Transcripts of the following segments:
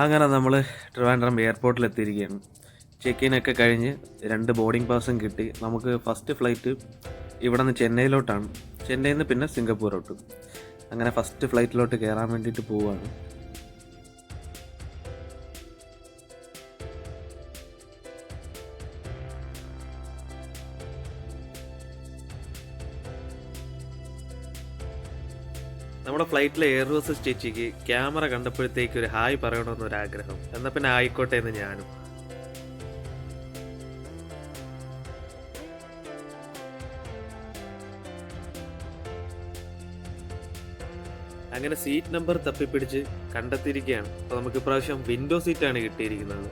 അങ്ങനെ നമ്മൾ ട്രിവാൻഡ്രം എയർപോർട്ടിൽ എത്തിയിരിക്കുകയാണ് ചെക്ക് ഇൻ ഒക്കെ കഴിഞ്ഞ് രണ്ട് ബോർഡിംഗ് പാസും കിട്ടി. നമുക്ക് ഫസ്റ്റ് ഫ്ലൈറ്റ് ഇവിടെ നിന്ന് ചെന്നൈയിലോട്ടാണ്. ചെന്നൈയിൽ നിന്ന് പിന്നെ സിംഗപ്പൂരോട്ട്. അങ്ങനെ ഫസ്റ്റ് ഫ്ലൈറ്റിലോട്ട് കയറാൻ വേണ്ടിയിട്ട് പോവുകയാണ് നമ്മുടെ ഫ്ലൈറ്റിലെ എയർ ഹോസ്റ്റസ് ചേച്ചിക്ക് ക്യാമറ കണ്ടപ്പോഴത്തേക്ക് ഒരു ഹായ് പറയണമെന്ന് ഒരു ആഗ്രഹം എന്നാൽ പിന്നെ ആയിക്കോട്ടെ എന്ന് ഞാനും. അങ്ങനെ സീറ്റ് നമ്പർ തപ്പിപ്പിടിച്ച് കണ്ടെത്തിയിരിക്കുകയാണ്. അപ്പോൾ നമുക്ക് ഇപ്രാവശ്യം വിൻഡോ സീറ്റാണ് കിട്ടിയിരിക്കുന്നത്.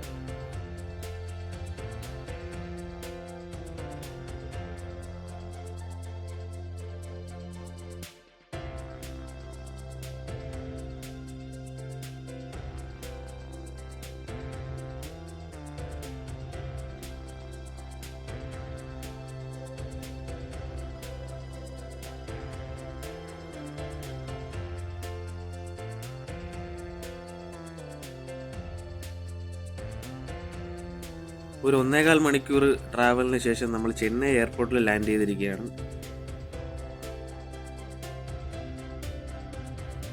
ഒരു ഒന്നേകാൽ മണിക്കൂർ ട്രാവലിന് ശേഷം നമ്മൾ ചെന്നൈ എയർപോർട്ടിൽ ലാൻഡ് ചെയ്തിരിക്കുകയാണ്.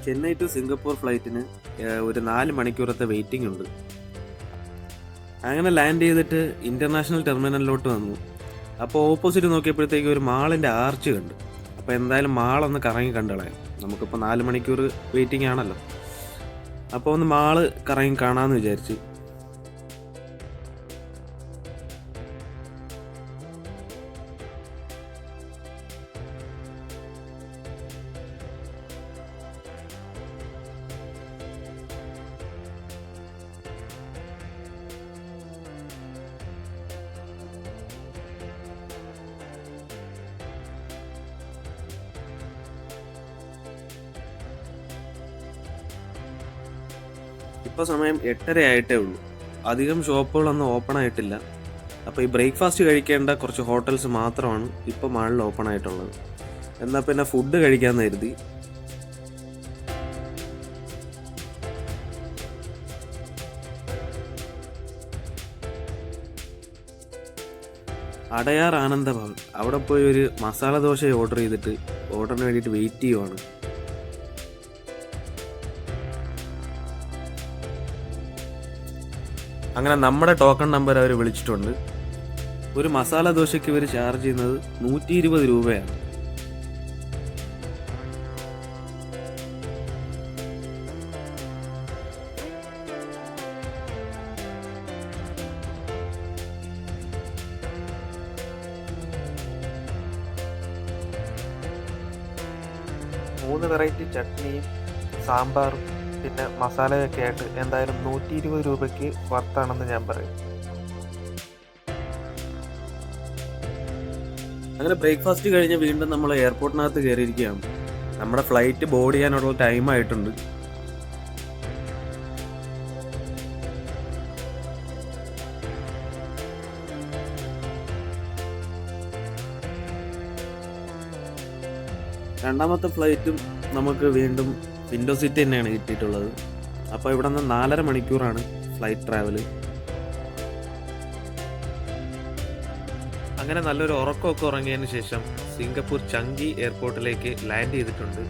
ചെന്നൈ ടു സിംഗപ്പൂർ ഫ്ലൈറ്റിന് ഒരു നാല് മണിക്കൂറത്തെ വെയിറ്റിംഗ് ഉണ്ട്. അങ്ങനെ ലാൻഡ് ചെയ്തിട്ട് ഇന്റർനാഷണൽ ടെർമിനലിലോട്ട് വന്നു. അപ്പോൾ ഓപ്പോസിറ്റ് നോക്കിയപ്പോഴത്തേക്ക് ഒരു മാളിന്റെ ആർച്ച് കണ്ടു. അപ്പോൾ എന്തായാലും മാളൊന്ന് കറങ്ങി കണ്ടുകളയാം നമുക്കിപ്പോൾ നാല് മണിക്കൂർ വെയിറ്റിംഗ് ആണല്ലോ. അപ്പോൾ ഒന്ന് മാൾ കറങ്ങി കാണാമെന്ന് വിചാരിച്ചു. ഇപ്പോൾ സമയം എട്ടര ആയിട്ടേ ഉള്ളൂ. അധികം ഷോപ്പുകളൊന്നും ഓപ്പൺ ആയിട്ടില്ല. അപ്പോൾ ഈ ബ്രേക്ക്ഫാസ്റ്റ് കഴിക്കേണ്ട കുറച്ച് ഹോട്ടൽസ് മാത്രമാണ് ഇപ്പോൾ മാളിൽ ഓപ്പൺ ആയിട്ടുള്ളത്. എന്നാൽ പിന്നെ ഫുഡ് കഴിക്കാൻ കരുതി. അടയാർ ആനന്ദഭവൻ. അവിടെ പോയി ഒരു മസാല ദോശ ഓർഡർ ചെയ്തിട്ട് ഓർഡറിന് വേണ്ടിയിട്ട് വെയിറ്റ് ചെയ്യുവാണ്. അങ്ങനെ നമ്മുടെ ടോക്കൺ നമ്പർ അവർ വിളിച്ചിട്ടുണ്ട്. ഒരു മസാല ദോശയ്ക്ക് ഇവർ ചാർജ് ചെയ്യുന്നത് നൂറ്റി ഇരുപത് രൂപയാണ്. മൂന്ന് വെറൈറ്റി ചട്നിയും സാമ്പാറും. പിന്നെ മസാലയൊക്കെ ആയിട്ട് എന്തായാലും നൂറ്റി ഇരുപത് രൂപയ്ക്ക് വർത്താണെന്ന് ഞാൻ പറയും. അങ്ങനെ ബ്രേക്ക്ഫാസ്റ്റ് കഴിഞ്ഞ് വീണ്ടും നമ്മൾ എയർപോർട്ടിനകത്ത് കയറിയിരിക്കുകയാണ് നമ്മുടെ ഫ്ലൈറ്റ് ബോർഡ് ചെയ്യാനുള്ള ടൈം ആയിട്ടുണ്ട്. രണ്ടാമത്തെ ഫ്ലൈറ്റും നമുക്ക് വീണ്ടും വിൻഡോ സീറ്റ് തന്നെയാണ് കിട്ടിയിട്ടുള്ളത്. അപ്പോൾ ഇവിടെ നിന്ന് നാലര മണിക്കൂറാണ് ഫ്ലൈറ്റ് ട്രാവൽ അങ്ങനെ നല്ലൊരു ഉറക്കമൊക്കെ ഉറങ്ങിയതിന് ശേഷം സിംഗപ്പൂർ ചങ്കി എയർപോർട്ടിലേക്ക് ലാൻഡ് ചെയ്തിട്ടുണ്ട്.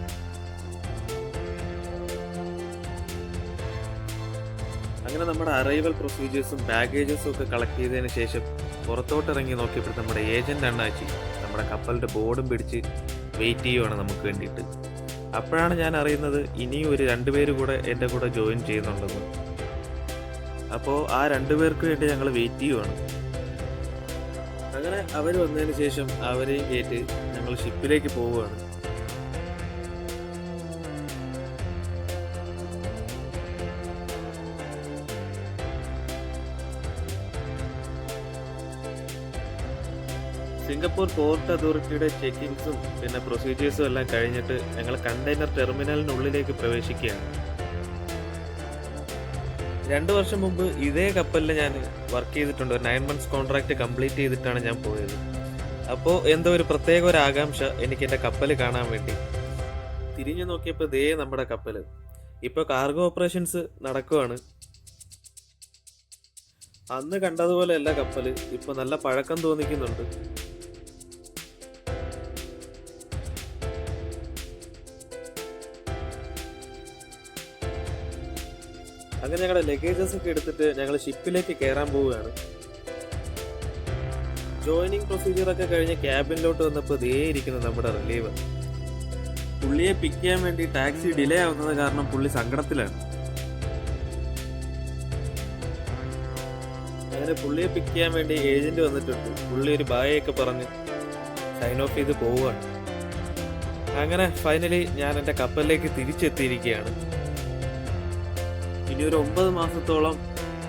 അങ്ങനെ നമ്മുടെ അറൈവൽ പ്രൊസീജിയേഴ്സും ബാഗേജസും ഒക്കെ കളക്ട് ചെയ്തതിന് ശേഷം പുറത്തോട്ട് ഇറങ്ങി നോക്കിയപ്പോൾ നമ്മുടെ ഏജന്റ് അണ്ണാച്ചി നമ്മുടെ കപ്പലിന്റെ ബോർഡും പിടിച്ച് വെയിറ്റ് ചെയ്യുവാണ് നമുക്ക് വേണ്ടിയിട്ട്. അപ്പോഴാണ് ഞാൻ അറിയുന്നത് ഇനിയും ഒരു രണ്ടുപേര് കൂടെ എന്റെ കൂടെ ജോയിൻ ചെയ്യുന്നുണ്ടെന്ന്. അപ്പോൾ ആ രണ്ടുപേർക്ക് വേണ്ടി ഞങ്ങൾ വെയിറ്റ് ചെയ്യുവാണ്. അങ്ങനെ അവർ വന്നതിന് ശേഷം അവരെയും കയറ്റി ഞങ്ങൾ ഷിപ്പിലേക്ക് പോവുകയാണ്. സിംഗപ്പൂർ പോർട്ട് അതോറിറ്റിയുടെ ചെക്കിങ്സും പിന്നെ പ്രൊസീജിയേഴ്സും എല്ലാം കഴിഞ്ഞിട്ട് ഞങ്ങൾ കണ്ടെയ്നർ ടെർമിനലിനുള്ളിലേക്ക് പ്രവേശിക്കുകയാണ്. രണ്ടു വർഷം മുമ്പ് ഇതേ കപ്പലിൽ ഞാൻ വർക്ക് ചെയ്തിട്ടുണ്ട്. ഒരു നയൻ മന്ത്സ് കോൺട്രാക്ട് കംപ്ലീറ്റ് ചെയ്തിട്ടാണ് ഞാൻ പോയത്. അപ്പോൾ എന്തോ ഒരു പ്രത്യേക ഒരു ആകാംക്ഷ എനിക്ക് എന്റെ കപ്പൽ കാണാൻ വേണ്ടി. തിരിഞ്ഞു നോക്കിയപ്പോൾ ദേ നമ്മുടെ കപ്പൽ ഇപ്പോൾ കാർഗോ ഓപ്പറേഷൻസ് നടക്കുവാണ്. അന്ന് കണ്ടതുപോലെ അല്ല കപ്പൽ. ഇപ്പൊ നല്ല പഴക്കം തോന്നിക്കുന്നുണ്ട്. അങ്ങനെ ഞങ്ങളുടെ ലഗേജസ് ഒക്കെ എടുത്തിട്ട് ഞങ്ങൾ ഷിപ്പിലേക്ക് കയറാൻ പോവുകയാണ്. ജോയിനിങ് പ്രൊസീജിയർ ഒക്കെ കഴിഞ്ഞ് ക്യാബിനിലോട്ട് വന്നപ്പോൾ ദേ ഇരിക്കുന്നു നമ്മുടെ റിലീവർ പുള്ളിയെ പിക്ക് ചെയ്യാൻ വേണ്ടി ടാക്സി ഡിലേ ആവുന്നത് കാരണം പുള്ളി സങ്കടത്തിലാണ്. അങ്ങനെ പുള്ളിയെ പിക്ക് ചെയ്യാൻ വേണ്ടി ഏജന്റ് വന്നിട്ടുണ്ട്. പുള്ളി ഒരു ബായൊക്കെ പറഞ്ഞ് സൈൻ ഓഫ് ചെയ്ത് പോവുകയാണ്. അങ്ങനെ ഫൈനലി ഞാൻ എന്റെ കപ്പലിലേക്ക് തിരിച്ചെത്തിയിരിക്കുകയാണ്. ഇനി ഒരു ഒമ്പത് മാസത്തോളം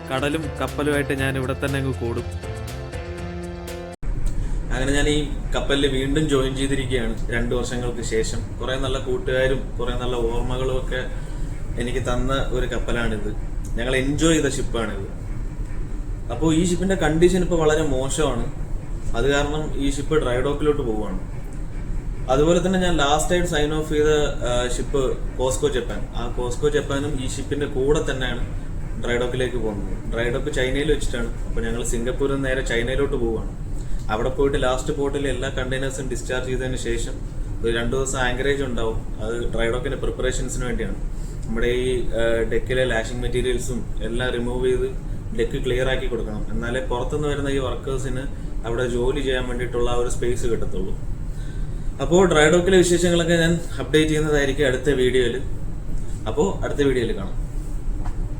കടലും കപ്പലുമായിട്ട് ഞാൻ ഇവിടെ തന്നെ അങ്ങ് കൂടും. അങ്ങനെ ഞാൻ ഈ കപ്പലിൽ വീണ്ടും ജോയിൻ ചെയ്തിരിക്കുകയാണ് രണ്ടു വർഷങ്ങൾക്ക് ശേഷം. കുറെ നല്ല കൂട്ടുകാരും കുറെ നല്ല ഓർമ്മകളും ഒക്കെ എനിക്ക് തന്ന ഒരു കപ്പലാണിത്. ഞങ്ങൾ എൻജോയ് ചെയ്ത ഷിപ്പാണിത് അപ്പോൾ ഈ ഷിപ്പിന്റെ കണ്ടീഷൻ ഇപ്പോൾ വളരെ മോശമാണ്. അത് കാരണം ഈ ഷിപ്പ് ഡ്രൈ ഡോക്കിലോട്ട് പോവുകയാണ്. അതുപോലെ തന്നെ ഞാൻ ലാസ്റ്റ് ആയിട്ട് സൈൻ ഓഫ് ചെയ്ത ഷിപ്പ് കോസ്കോ ജപ്പാൻ ആ കോസ്കോ ജപ്പാനും ഈ ഷിപ്പിന്റെ കൂടെ തന്നെയാണ് ഡ്രൈ ഡോക്കിലേക്ക് പോകുന്നത്. ഡ്രൈ ഡോക്ക് ചൈനയിൽ വെച്ചിട്ടാണ്. അപ്പോൾ ഞങ്ങൾ സിംഗപ്പൂരിൽ നിന്ന് നേരെ ചൈനയിലോട്ട് പോവുകയാണ്. അവിടെ പോയിട്ട് ലാസ്റ്റ് പോർട്ടിൽ എല്ലാ കണ്ടെയ്നേഴ്സും ഡിസ്ചാർജ് ചെയ്തതിന് ശേഷം ഒരു രണ്ട് ദിവസം ആങ്കറേജ് ഉണ്ടാവും. അത് ഡ്രൈ ഡോക്കിന്റെ പ്രിപ്പറേഷൻസിന് വേണ്ടിയാണ്. നമ്മുടെ ഈ ഡെക്കിലെ ലാഷിംഗ് മെറ്റീരിയൽസും എല്ലാം റിമൂവ് ചെയ്ത് ഡെക്ക് ക്ലിയർ ആക്കി കൊടുക്കണം. എന്നാലേ പുറത്തുനിന്ന് വരുന്ന ഈ വർക്കേഴ്സിന് അവിടെ ജോലി ചെയ്യാൻ വേണ്ടിയിട്ടുള്ള ഒരു സ്പേസ് കിട്ടത്തുള്ളൂ. അപ്പോൾ ഡ്രൈഡോക്കിലെ വിശേഷങ്ങളൊക്കെ ഞാൻ അപ്ഡേറ്റ് ചെയ്യുന്നതായിരിക്കും അടുത്ത വീഡിയോയിൽ അപ്പോൾ അടുത്ത വീഡിയോയിൽ കാണാം.